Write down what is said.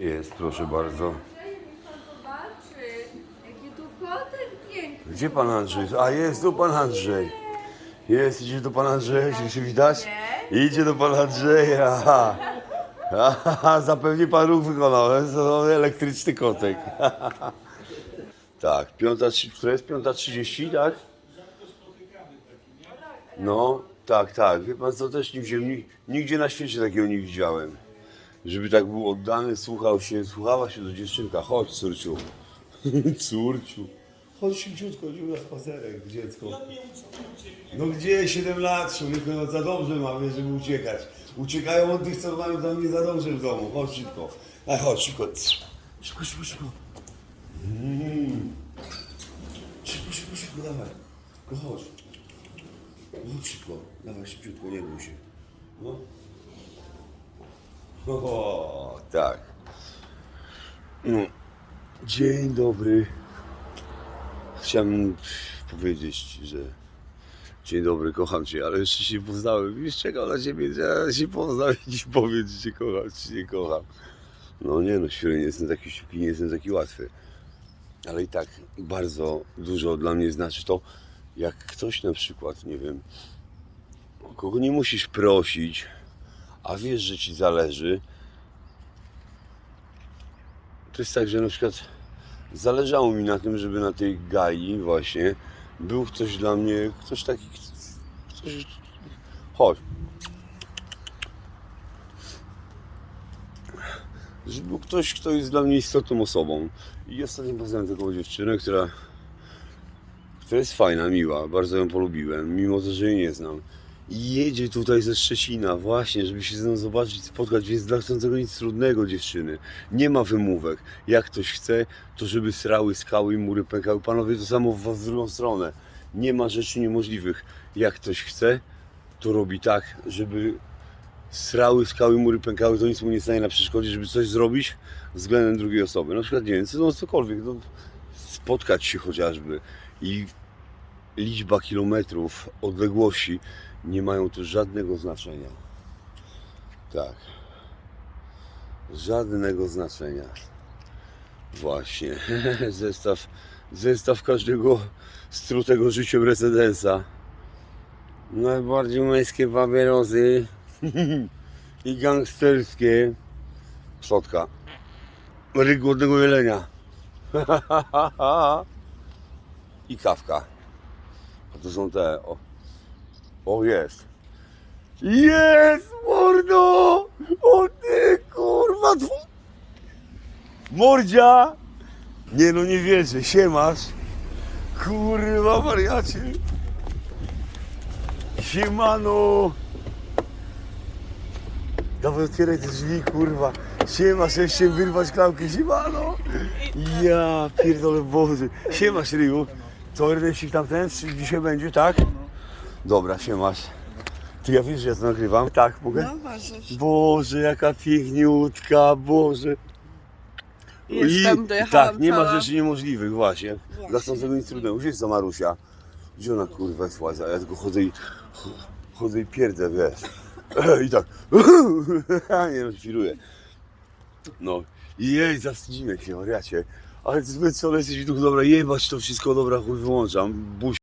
Jest, proszę bardzo. Pan. Gdzie pan Andrzej? A jest tu pan Andrzej. Jest, idzie do pana Andrzeja, czy się widać? Idzie do pana Andrzeja. Aha, zapewne pan ruch wykonał. To elektryczny kotek. Tak, piąta, trzy- która jest? Piąta trzydzieści, tak? No, tak, tak. Wie pan co, też nigdzie, ni- nigdzie na świecie takiego nie widziałem. Żeby tak był oddany, słuchał się, słuchała się do dziewczynka. Chodź, córciu. Córciu. Chodź szybciutko, idziemy na spacerek, dziecko. No gdzie, 7 lat, człowieku, no za dobrze ma, wiesz, żeby uciekać. Uciekają od tych, co mają tam nie za dobrze w domu. Chodź szybko. A chodź, szybko. Szybko, szybko, szybko. Mm. Szybko, szybko, szybko, dawaj. No chodź. No chodź szybko. Dawaj szybciutko, nie bój się. No. O, tak. No. Dzień dobry. Chciałem powiedzieć że dzień dobry, kocham Cię, ale jeszcze się poznałem. Już czekał na Ciebie, że ja się poznam i Ci powiem, że Cię kocham, czy nie kocham. No nie no, świetnie, nie jestem taki szybki, nie jestem taki łatwy. Ale i tak bardzo dużo dla mnie znaczy to, jak ktoś na przykład, nie wiem, kogo nie musisz prosić, a wiesz, że Ci zależy, to jest tak, że na przykład zależało mi na tym, żeby na tej gali właśnie był ktoś dla mnie, ktoś taki, ktoś, chodź. Żeby był ktoś, kto jest dla mnie istotną osobą. I ostatnio poznałem taką dziewczynę, która, która jest fajna, miła, bardzo ją polubiłem, mimo to, że jej nie znam. Jedzie tutaj ze Szczecina właśnie, żeby się ze mną zobaczyć, spotkać, więc dla chcącego nic trudnego dziewczyny. Nie ma wymówek. Jak ktoś chce, to żeby srały skały i mury pękały. Panowie, to samo w w drugą stronę. Nie ma rzeczy niemożliwych. Jak ktoś chce, to robi tak, żeby srały skały, mury pękały, to nic mu nie stanie na przeszkodzie, żeby coś zrobić względem drugiej osoby. Na przykład, nie wiem, no cokolwiek, no, spotkać się chociażby i liczba kilometrów, odległości nie mają tu żadnego znaczenia. Tak. Żadnego znaczenia. Właśnie. zestaw, zestaw każdego strutego życiem Mercedesa. Najbardziej męskie papierosy i gangsterskie. Przodka. Ryk głodnego jelenia. I kawka. A to są te. O, o jest. Jest, mordo! O ty kurwa! Tw... Mordzia! Nie no, nie wierzę. Siemasz. Kurwa, wariacie. Siemano. Dawaj, otwieraj te drzwi, kurwa. Siema, chcesz się wyrwać klamkę, siemano. Ja pierdolę, Boże. Siema, Ryju. To Ernest tamten dzisiaj będzie, tak? Dobra, siemasz. Ty ja wiesz, że ja to nagrywam? Tak, mogę? No możesz. Boże, jaka piękniutka, Boże. Jestem, dojechałam Tak, nie ma cała. rzeczy niemożliwych, właśnie. Właśnie. Chcącego nic trudnego. Gdzie jest ta Marusia? Gdzie ona kurwa jest łaza? Ja tylko chodzę i, chodzę i pierdzę, wiesz. I tak. nie no, świruję. No. I jej, zawstydzimy się, wariacie. Ale zbyt co, jesteś tu dobra, jebać to wszystko, dobra, chuj wyłączam. Buź